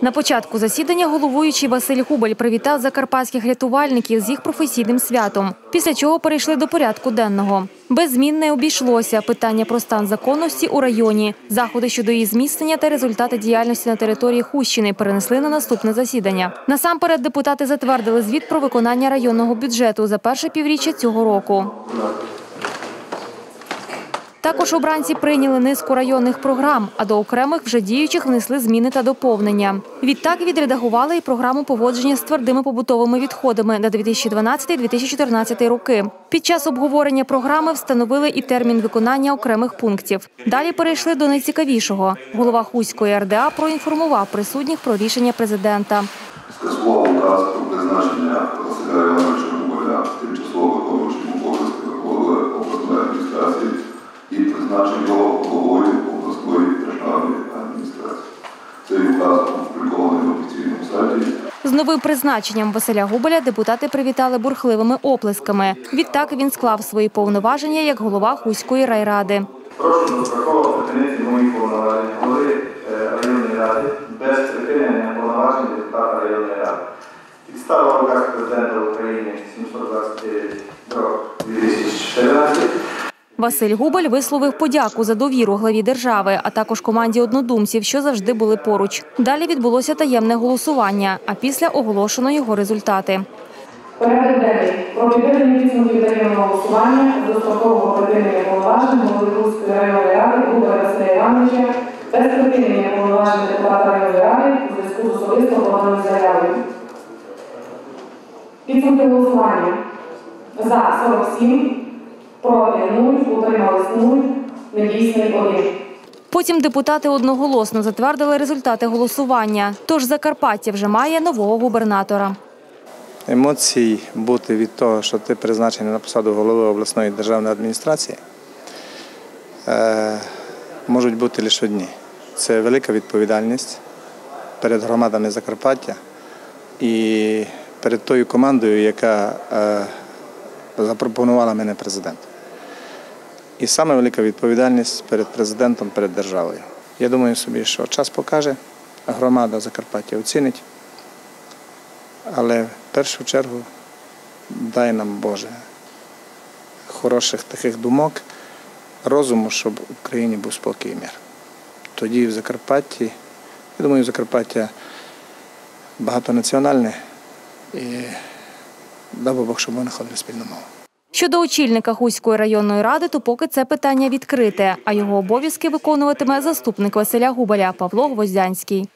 На початку засідання головуючий Василь Губаль привітав закарпатських рятувальників з їх професійним святом, після чого перейшли до порядку денного. Без змін не обійшлося питання про стан законності у районі, заходи щодо її зміцнення та результати діяльності на території Хущини перенесли на наступне засідання. Насамперед депутати затвердили звіт про виконання районного бюджету за перше півріччя цього року. Також обранці прийняли низку районних програм, а до окремих вже діючих внесли зміни та доповнення. Відтак відредагували і програму поводження з твердими побутовими відходами на 2012-2014 роки. Під час обговорення програми встановили і термін виконання окремих пунктів. Далі перейшли до найцікавішого. Голова Хуської РДА проінформував присутніх про рішення президента. скасував указ про призначення Василя Губаля тимчасово виконуючим обов'язки голови обласної адміністрації і призначив його головою обласної державної адміністрації. Цей указ опублікований на офіційному сайті. З новим призначенням Василя Губеля депутати привітали бурхливими оплесками. Відтак він склав свої повноваження як голова Хуської райради. Прошу не припинити мої повноваження голови е, районної ради без припинення повноважень депутата районної ради. Підстава указ президента України 729 2014 Василь Губаль висловив подяку за довіру главі держави, а також команді однодумців, що завжди були поруч. Далі відбулося таємне голосування, а після оголошено його результати. Порядок денний про підведення підсумків таємного голосування дострокового припинення повноважень голови Руської районної ради Губера Василя Івановича без припинення повноважень депутата районної ради у зв'язку з особисто поданою заявою. Підсумки голосування. За 47, проти 0, утримались 0, недійсний 1. Потім депутати одноголосно затвердили результати голосування. Тож Закарпаття вже має нового губернатора. емоцій бути від того, що ти призначений на посаду голови обласної державної адміністрації, е, можуть бути лише одні. Це велика відповідальність перед громадами Закарпаття і перед тою командою, яка е, запропонувала мене президент. І саме велика відповідальність перед президентом, перед державою. Я думаю собі, що час покаже, громада Закарпаття оцінить. Але в першу чергу дай нам Боже хороших таких думок, розуму, щоб в Україні був спокій і мир. Тоді в Закарпатті, я думаю, Закарпаття багатонаціональне і дай Бог, щоб ми знаходили спільну мову. Щодо очільника Хуської районної ради, то поки це питання відкрите, а його обов'язки виконуватиме заступник Василя Губаля Павло Гвоздянський.